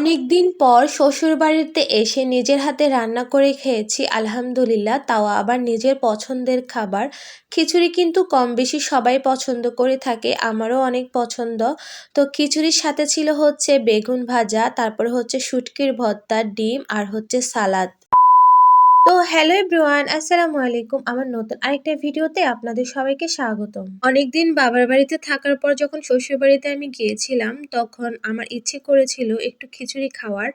অনেক দিন পর শ্বশুরবাড়িতে এসে নিজের হাতে রান্না করে খেয়েছি, আলহামদুলিল্লাহ, তাও আবার নিজের পছন্দের খাবার। খিচুড়ি কিন্তু কম বেশি সবাই পছন্দ করে থাকে, আমারও অনেক পছন্দ। তো খিচুড়ির সাথে ছিল হচ্ছে বেগুন ভাজা, তারপর হচ্ছে শুটকির ভর্তা, ডিম আর হচ্ছে সালাদ। তো হ্যালো এভরিওয়ান, আসসালামু আলাইকুম। আমার নতুন আরেকটা ভিডিওতে আপনাদের সবাইকে স্বাগতম। অনেকদিন বাবার বাড়িতে থাকার পর যখন শ্বশুর বাড়িতে আমি গিয়েছিলাম, তখন আমার ইচ্ছে করেছিল একটু খিচুড়ি খাওয়ার।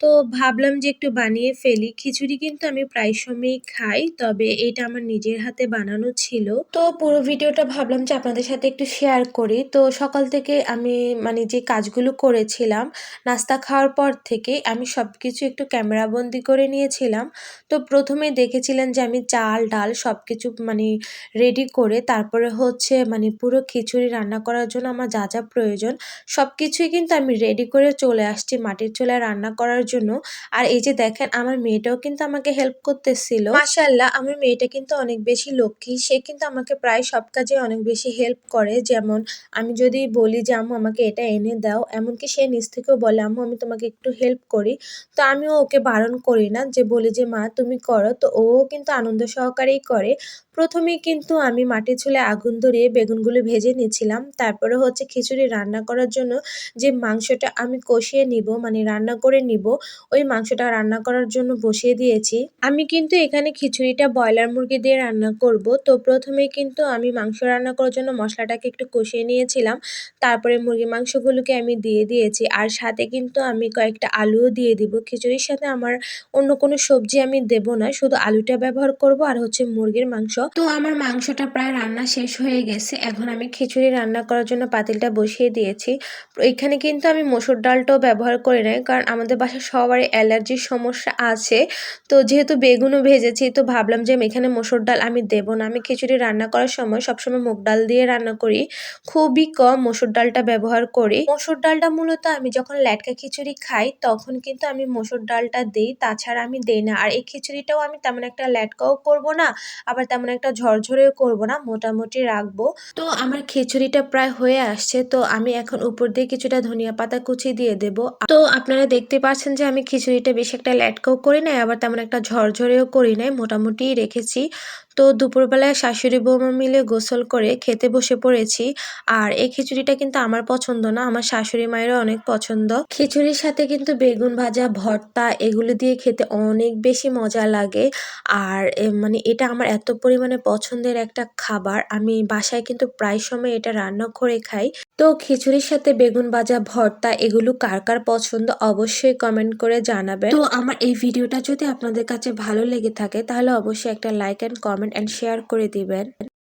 তো ভাবলাম যে একটু বানিয়ে ফেলি। খিচুড়ি কিন্তু আমি প্রায় সময়ই খাই, তবে এটা আমার নিজের হাতে বানানো ছিল। তো পুরো ভিডিওটা ভাবলাম যে আপনাদের সাথে একটু শেয়ার করি। তো সকাল থেকে আমি মানে যে কাজগুলো করেছিলাম, নাস্তা খাওয়ার পর থেকে আমি সব কিছু একটু ক্যামেরাবন্দি করে নিয়েছিলাম। তো প্রথমে দেখেছিলেন যে আমি চাল, ডাল সব কিছু মানে রেডি করে তারপরে হচ্ছে মানে পুরো খিচুড়ি রান্না করার জন্য আমার যা যা প্রয়োজন সব কিছুই কিন্তু আমি রেডি করে চলে আসছি। মাটির চুলায় রান্না করার জন্য। আর এই যে দেখেন, আমার মেয়েটাও কিন্তু আমাকে হেল্প করতেছিল। মাশাল্লাহ আমার মেয়েটা কিন্তু অনেক বেশি লক্ষ্মী। সে কিন্তু আমাকে প্রায় সব কাজে অনেক বেশি হেল্প করে। যেমন, আমি যদি বলি যে, আম্মু, আমাকে এটা এনে দাও। এমনকি সে নিজ থেকেও বলে, আম্মু, আমি তোমাকে একটু হেল্প করি। তো আমিও ওকে বারণ করি না, যে বলি যে, মা, তুমি করো। তো ও কিন্তু আনন্দ সহকারেই করে। প্রথমেই কিন্তু আমি মাটির চুলে আগুন ধরিয়ে বেগুনগুলো ভেজে নিয়েছিলাম। তারপরে হচ্ছে খিচুড়ি রান্না করার জন্য যে মাংসটা আমি কষিয়ে নিব মানে রান্না করে নিব ওই মাংসটা রান্না করার জন্য বসিয়ে দিয়েছি। আমি কিন্তু এখানে খিচুড়িটা ব্রয়লার মুরগি দিয়ে রান্না করব। তো প্রথমে কিন্তু আমি মাংস রান্না করার জন্য মশলাটাকে একটু কষিয়ে নিয়েছিলাম। তারপরে মুরগি মাংসগুলোকে আমি দিয়ে দিয়েছি। আর সাথে কিন্তু আমি কয়েকটা আলুও দিয়ে দিব। খিচুড়ির সাথে আমার অন্য কোনো সবজি আমি দেব না। শুধু আলুটা ব্যবহার করব আর হচ্ছে মুরগির মাংস। তো আমার মাংসটা প্রায় রান্না শেষ হয়ে গেছে। এখন আমি খিচুড়ি রান্না করার জন্য পাতিলটা বসিয়ে দিয়েছি। এখানে কিন্তু আমি মসুর ডালটাও ব্যবহার করি নাই। কারণ আমাদের বাসায় সবারই অ্যালার্জির সমস্যা আছে। তো যেহেতু বেগুনও ভেজেছি, তো ভাবলাম যে এখানে মসুর ডাল আমি দেবো না। আমি খিচুড়ি রান্না করার সময় সবসময় মুগ ডাল দিয়ে রান্না করি। খুবই কম মসুর ডালটা ব্যবহার করি। মসুর ডালটা মূলত আমি যখন ল্যাটকা খিচুড়ি খাই, তখন কিন্তু আমি মসুর ডালটা দিই, তাছাড়া আমি দেই না। আর এই খিচুড়িটাও আমি তেমন একটা ল্যাটকাও করব না, আবার তেমন একটা ঝরঝরেও করব না, মোটামুটি রাখব। তো আমার খিচুড়িটা প্রায় হয়ে আসছে, তো আমি এখন উপর দিয়ে কিছুটা ধনিয়া পাতা কুচি দিয়ে দেব। তো আপনারা দেখতে পাচ্ছেন যে আমি খিচুড়িটা বেশি একটা ল্যাটকাও করি নাই, আবার তেমন একটা ঝরঝরেও করি নাই, মোটামুটি রেখেছি। তো দুপুরবেলায় শাশুড়ি বৌমা মিলে গোসল করে খেতে বসে পড়েছি। আর এই খিচুড়িটা কিন্তু আমার পছন্দ না, আমার শাশুড়ি মায়েরও অনেক পছন্দ। খিচুড়ির সাথে কিন্তু বেগুন ভাজা, ভর্তা এগুলো দিয়ে খেতে অনেক বেশি মজা লাগে। আর মানে এটা আমার এত পরিমাণে পছন্দের একটা খাবার, আমি বাসায় কিন্তু প্রায় সময় এটা রান্না করে খাই। তো খিচুড়ির সাথে বেগুন ভাজা, ভর্তা এগুলো কার কার পছন্দ অবশ্যই কমেন্ট করে জানাবেন। তো আমার এই ভিডিওটা যদি আপনাদের কাছে ভালো লেগে থাকে, তাহলে অবশ্যই একটা like and comment and share করে দিবেন।